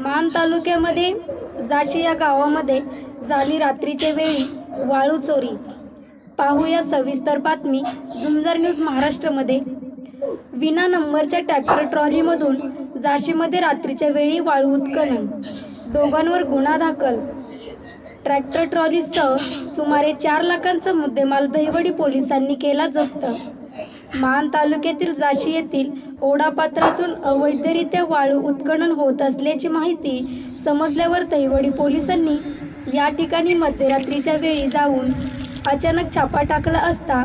मान तालुक्यामध्ये जाशी या गावामध्ये झाली रात्रीच्या वेळी वाळू चोरी. पाहूया सविस्तर बातमी झुंजार न्यूज महाराष्ट्रमध्ये. विना नंबरच्या ट्रॅक्टर ट्रॉलीमधून जाशीमध्ये रात्रीच्या वेळी वाळू उत्खनन. दोघांवर गुन्हा दाखल. ट्रॅक्टर ट्रॉलीसह सुमारे चार लाखांचा मुद्देमाल दहिवडी पोलिसांनी केला जप्त. मान तालुक्यातील जाशी येथील ओढापात्रातून अवैधरित्या वाळू उत्खनन होत असल्याची माहिती समजल्यावर तैवडी पोलिसांनी या ठिकाणी मध्यरात्रीच्या वेळी जाऊन अचानक छापा टाकला असता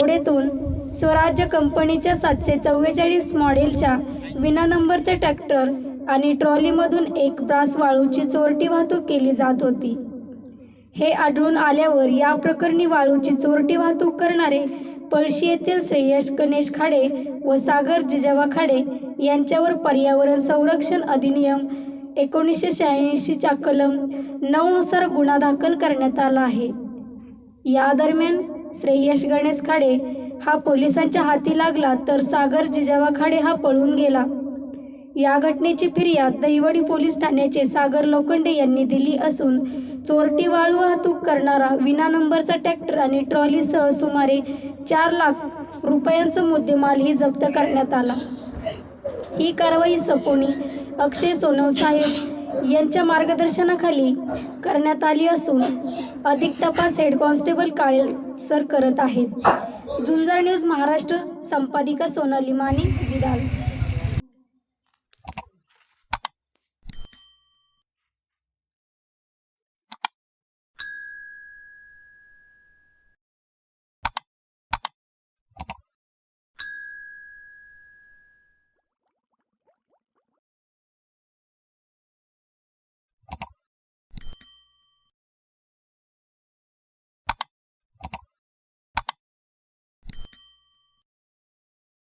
ओढेतून स्वराज्य कंपनीच्या सातशे चव्वेचाळीस मॉडेलच्या विना नंबरच्या ट्रॅक्टर आणि ट्रॉलीमधून एक ब्रास वाळूची चोरटी वाहतूक केली जात होती. हे आढळून आल्यावर या प्रकरणी वाळूची चोरटी वाहतूक करणारे पळशी येथील श्रेयश गणेश खाडे व सागर जिजाबा खाडे यांच्यावर पर्यावरण संरक्षण अधिनियम एकोणीसशे शहाऐंशीच्या कलम नऊनुसार गुन्हा दाखल करण्यात आला आहे. या दरम्यान श्रेयश गणेश खाडे हा पोलिसांच्या हाती लागला तर सागर जिजाबा खाडे हा पळून गेला. या घटनेची फिर्याद दहिवडी पोलीस ठाण्याचे सागर लोखंडे यांनी दिली असून चोरटी वाळू वाहतूक करणारा विना नंबरचा ट्रॅक्टर आणि ट्रॉलीसह सुमारे चार लाख रुपयांचा मुद्देमालही जप्त करण्यात आला. ही कारवाई सपोनी अक्षय सोनवसाहेब यांच्या मार्गदर्शनाखाली करण्यात आली असून अधिक तपास हेड कॉन्स्टेबल काळे सर करत आहेत. झुंजार न्यूज महाराष्ट्र संपादिका सोनाली माने विदाल.